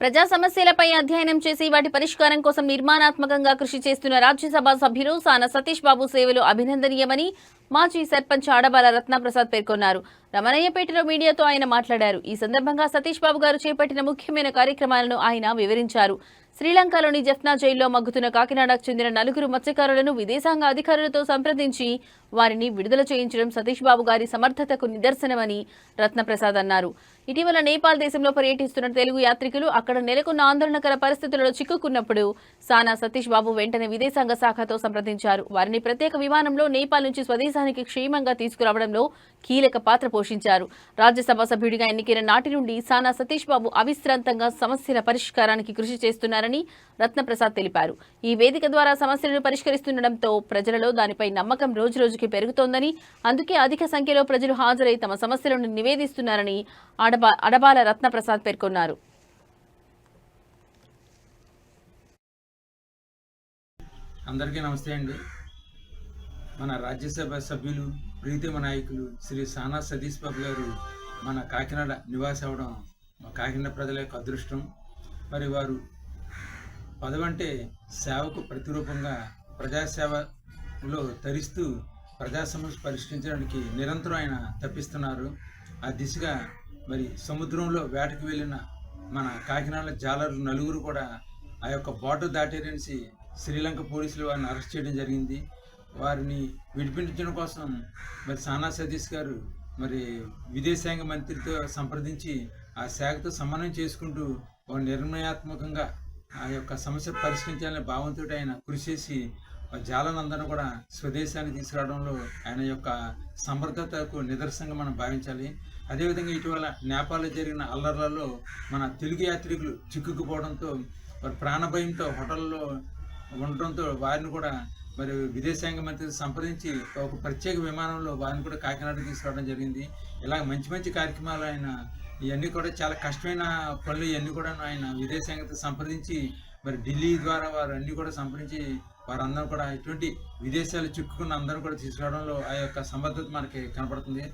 ప్రజా సమస్యలపై అధ్యయనం చేసి వాటి పరిష్కారం కోసం నిర్మాణాత్మకంగా కృషి చేస్తున్న రాజ్యసభ సభ్యులు సాన సతీష్ బాబు సేవలు అభినందనీయమని మాజీ సర్పంచ్ ఆడబాల రత్నప్రసాద్ పేర్కొన్నారు. రమణయ్యపేటలో మీడియాతో ఆయన మాట్లాడారు. ఈ సందర్భంగా సతీష్ బాబు గారు చేపట్టిన ముఖ్యమైన కార్యక్రమాలను ఆయన వివరించారు. శ్రీలంకలోని జఫ్నా జైల్లో మగ్గుతున్న కాకినాడకు చెందిన నలుగురు మత్స్యకారులను విదేశాంగ అధికారులతో సంప్రదించి వారిని విడుదల చేయించడం సతీష్ బాబు గారి సమర్థతకు నిదర్శనమని రత్నప్రసాద్ అన్నారు. ఇటీవల నేపాల్ దేశంలో పర్యటిస్తున్న తెలుగు యాత్రికులు అక్కడ నెలకొన్న ఆందోళనకర పరిస్థితులలో చిక్కుకున్నప్పుడు సానా సతీష్ బాబు వెంటనే విదేశాంగ శాఖతో సంప్రదించారు. వారిని ప్రత్యేక విమానంలో నేపాల్ నుంచి స్వదేశానికి క్షేమంగా తీసుకురావడంలో కీలక పాత్ర పోషించారు. రాజ్యసభ సభ్యుడిగా ఎన్నికైన నాటి నుండి సానా సతీష్ బాబు అవిశ్రాంతంగా సమస్యల పరిష్కారానికి కృషి చేస్తున్నారు చేస్తున్నారని రత్నప్రసాద్ తెలిపారు. ఈ వేదిక ద్వారా సమస్యలను పరిష్కరిస్తుండటంతో ప్రజలలో దానిపై నమ్మకం రోజురోజుకి పెరుగుతోందని అందుకే అధిక సంఖ్యలో ప్రజలు హాజరై తమ సమస్యలను నివేదిస్తున్నారని అడబా అడబాల రత్నప్రసాద్ పేర్కొన్నారు. అందరికీ నమస్తే అండి. మన రాజ్యసభ సభ్యులు ప్రీతిమ నాయకులు శ్రీ సానా సతీష్ బాబు గారు మన కాకినాడ నివాస అవ్వడం మా కాకినాడ ప్రజల యొక్క అదృష్టం. మరి వారు పదవంటే సేవకు ప్రతిరూపంగా ప్రజాసేవలో తరిస్తూ ప్రజా సమస్య పరిష్కరించడానికి నిరంతరం ఆయన తప్పిస్తున్నారు. ఆ దిశగా మరి సముద్రంలో వేటకు వెళ్ళిన మన కాకినాడ జాలరు నలుగురు కూడా ఆ యొక్క బోటు దాటేరనిసి శ్రీలంక పోలీసులు వారిని అరెస్ట్ చేయడం జరిగింది. వారిని విడిపించడం కోసం మరి సానా సతీష్ గారు మరి విదేశాంగ మంత్రితో సంప్రదించి ఆ శాఖతో సమన్వయం చేసుకుంటూ నిర్ణయాత్మకంగా ఆ యొక్క సమస్య పరిష్కరించాలని భావంతో ఆయన కృషి చేసి ఆ జాలనందరూ కూడా స్వదేశానికి తీసుకురావడంలో ఆయన యొక్క సమర్థతకు నిదర్శనంగా మనం భావించాలి. అదేవిధంగా ఇటీవల నేపాల్లో జరిగిన అల్లర్లలో మన తెలుగు యాత్రికులు చిక్కుకుపోవడంతో వారి ప్రాణభయంతో హోటల్లో ఉండటంతో వారిని కూడా మరి విదేశాంగ మంత్రి సంప్రదించి ఒక ప్రత్యేక విమానంలో వారిని కూడా కాకినాడ తీసుకురావడం జరిగింది. ఇలా మంచి మంచి కార్యక్రమాలు ఆయన ఇవన్నీ కూడా చాలా కష్టమైన పనులు ఇవన్నీ కూడా ఆయన విదేశాంగతో సంప్రదించి మరి ఢిల్లీ ద్వారా వారు అన్ని కూడా సంప్రదించి వారందరూ కూడా ఇటువంటి విదేశాలు చిక్కుకున్న అందరూ కూడా తీసుకురావడంలో ఆ యొక్క సమర్థత మనకి కనపడుతుంది.